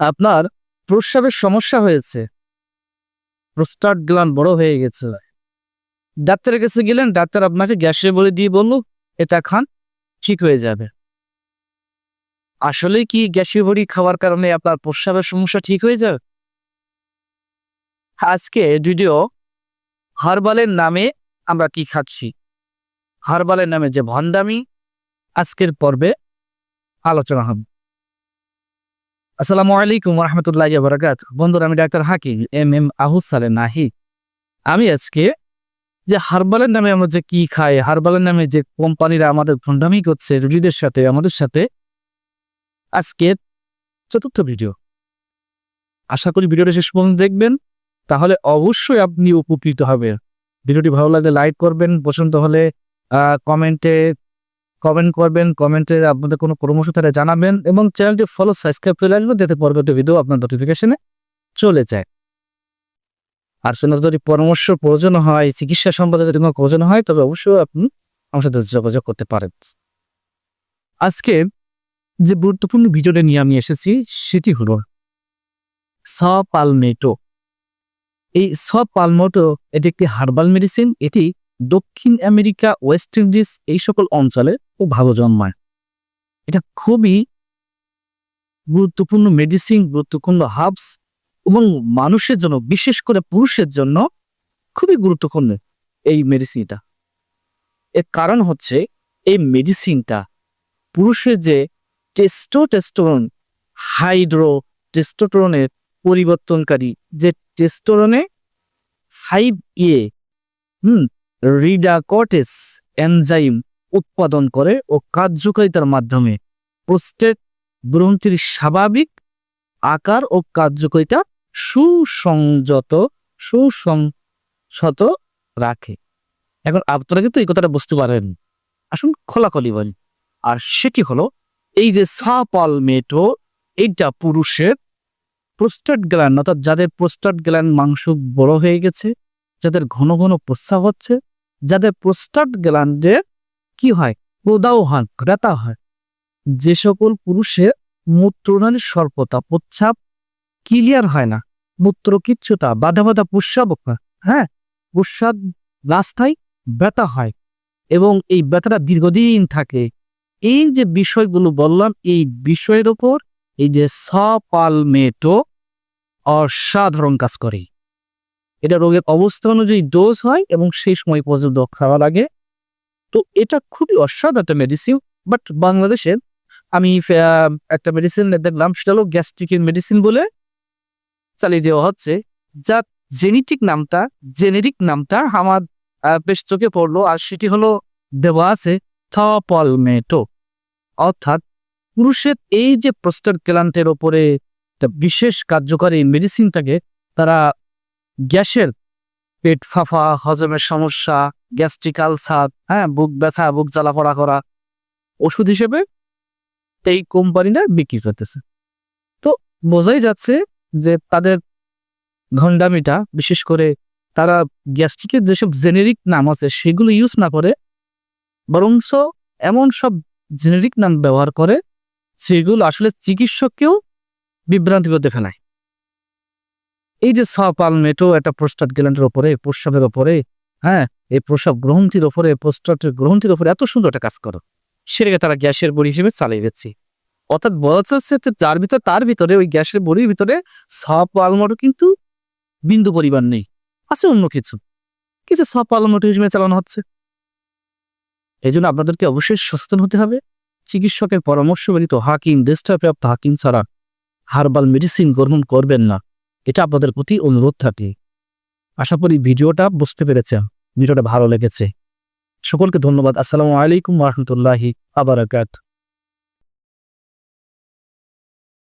আপনার প্রস্রাবের সমস্যা হয়েছে। প্রস্টাট গ্লান বড় হয়ে গেছে। ডাক্তারের কাছে গেলেন, ডাক্তার আপনাকে গ্যাসের বলে দিয়ে বলল, এটা খান, ঠিক হয়ে যাবে। আসলে কি গ্যাসের বড়ি খাওয়ার কারণে আপনার প্রস্রাবের সমস্যা ঠিক হয়ে যাবে? আজকে ভিডিও হারবালের নামে আমরা কি খাচ্ছি? হারবালের নামে যে ভণ্ডামি, আজকের পর্বে আলোচনা হবে। আসসালামু আলাইকুম রহমতুল্লাহ বরাকাত বন্ধুরা, আমি ডাক্তার হাকিম, এম এম আহুস সালে নাহি। আমি আজকে যে হারবালের নামে আমরা যে কি খাই, হারবালের নামে যে কোম্পানিরা আমাদের ভণ্ডামি করছে, রুগীদের সাথে, আমাদের সাথে আজকে চতুর্থ ভিডিও। আশা করি ভিডিওটা শেষ পর্যন্ত দেখবেন, তাহলে অবশ্যই আপনি উপকৃত হবেন। ভিডিওটি ভালো লাগলে লাইক করবেন, পছন্দ হলে কমেন্টে কমেন্ট করবেন কমেন্টে আপনাদের কোনো পরামর্শ থাকলে জানাবেন এবং চ্যানেলটি ফলো সাবস্ক্রাইব করে রাখবেন যাতে পরবর্তী ভিডিও আপনার নোটিফিকেশনে চলে যায়। আর শুনে যদি পরামর্শ প্রয়োজন হয়, চিকিৎসা সম্পর্কে যদি কোনো প্রয়োজন হয়, তবে অবশ্যই আপনি আমার সাথে যোগাযোগ করতে পারেন। আজকে যে গুরুত্বপূর্ণ ভিডিওটা নিয়ে আমি এসেছি, সেটি হলো সাপালমেটো এই সাপালমেটো এটি একটি হার্বাল মেডিসিন এটি দক্ষিণ আমেরিকা, ওয়েস্ট ইন্ডিজ এই সকল অঞ্চলে খুব ভালো জন্মায়। এটা খুবই গুরুত্বপূর্ণ মেডিসিন গুরুত্বপূর্ণ হাবস এবং মানুষের জন্য, বিশেষ করে পুরুষের জন্য খুবই গুরুত্বপূর্ণ এই মেডিসিনটা এর কারণ হচ্ছে এই মেডিসিনটা পুরুষের যে টেস্টোটেস্টোরন হাইড্রো টেস্টোটেরনের পরিবর্তনকারী যে টেস্টোরনে ফাইভ এ হুম রিডাকটেস এনজাইম উৎপাদন করে ও কার্যকারিতার মাধ্যমে প্রস্টেট গ্রন্থির স্বাভাবিক আকার ও কার্যকারিতা সুসংযত, সুসংসত রাখে। এখন আপনারা কিন্তু এই কথাটা বুঝতে পারেন। আসুন খোলাখলি বলি। আর সেটি হলো এই যে সাপালমেটো, এইটা পুরুষের প্রস্টাট গ্ল্যান্ড অর্থাৎ যাদের প্রস্টাট গ্ল্যান্ড মাংস বড় হয়ে গেছে, যাদের ঘন ঘন প্রস্রাব হচ্ছে যাদের প্রস্টাট গ্ল্যান্ডের কি হয়? প্রদাহ হয়, ক্রেতা হয়। যে সকল পুরুষের মূত্রনালীর স্বল্পতা প্রস্রাব ক্লিয়ার হয় না। মূত্র কিচ্ছুতা বাধা বাধা প্রস্রাব হ্যাঁ? প্রস্রাব রাস্তায় ব্যথা হয় এবং এই ব্যথাটা দীর্ঘদিন থাকে। এই যে বিষয়গুলো বললাম, এই বিষয়ের ওপর এই যে সপালমেটো অসাধারণ কাজ করে। এটা রোগের অবস্থা অনুযায়ী ডোজ হয় এবং সেই সময় পর্যন্ত খাওয়া লাগে। তো এটা খুবই অসাধারণ একটা মেডিসিন বাট বাংলাদেশের আমি একটা মেডিসিন দেখলাম, সেটা হলো গ্যাস্ট্রিকের মেডিসিন বলে চালিয়ে দেওয়া হচ্ছে যা জেনেটিক নামটা জেনেরিক নামটা আমার বেশ চোখে পড়ল, আর সেটি হলো দেওয়া আছে থপলমেটো অর্থাৎ পুরুষের এই যে প্রস্টার গ্ল্যান্ডের ওপরে বিশেষ কার্যকারী মেডিসিনটাকে তারা গ্যাসের পেট ফাফা, হজমের সমস্যা, গ্যাস্ট্রিক আলসার হ্যাঁ বুক ব্যথা, বুক জ্বালা পড়া করা, ওষুধ হিসেবে এই কোম্পানিটা বিক্রি করতেছে। তো বোঝাই যাচ্ছে যে তাদের ঘন্ডামিটা, বিশেষ করে তারা গ্যাস্ট্রিকের যেসব জেনেরিক নাম আছে, সেগুলো ইউজ না করে, বরঞ্চ এমন সব জেনেরিক নাম ব্যবহার করে সেগুলো আসলে চিকিৎসককেও বিভ্রান্তি করতে ফেলায়। এই যে সাপালমেটো একটা প্রস্টাট গ্ল্যান্ডের ওপরে, প্রস্রাবের ওপরে হ্যাঁ এই প্রস্রাব গ্রন্থির ওপরে প্রস্টাটের গ্রন্থির ওপরে এত সুন্দর একটা কাজ করো। সেটাকে তারা গ্যাসের বড়ি হিসেবে চালিয়ে দিচ্ছে। অর্থাৎ বলা যাচ্ছে যার ভিতরে, তার ভিতরে, ওই গ্যাসের বড়ির ভিতরে সাপালমেটো কিন্তু বিন্দু পরিমাণ নেই। আছে অন্য কিছু। কিছু সাপালমেটো হিসেবে চালানো হচ্ছে। এই জন্য আপনাদেরকে অবশ্যই সচেতন হতে হবে। চিকিৎসকের পরামর্শ ব্যতীত হাকিম দেশটাপ্রাপ্ত হাকিম ছাড়া হার্বাল মেডিসিন গ্রহণ করবেন না। এটা আপনাদের প্রতি অনুরোধ থাকে। আশা করি ভিডিওটা বুঝতে পেরেছেন, ভিডিওটা ভালো লেগেছে। সকলকে ধন্যবাদ। আসসালামু আলাইকুম রহমতুল্লাহি আবরাকাত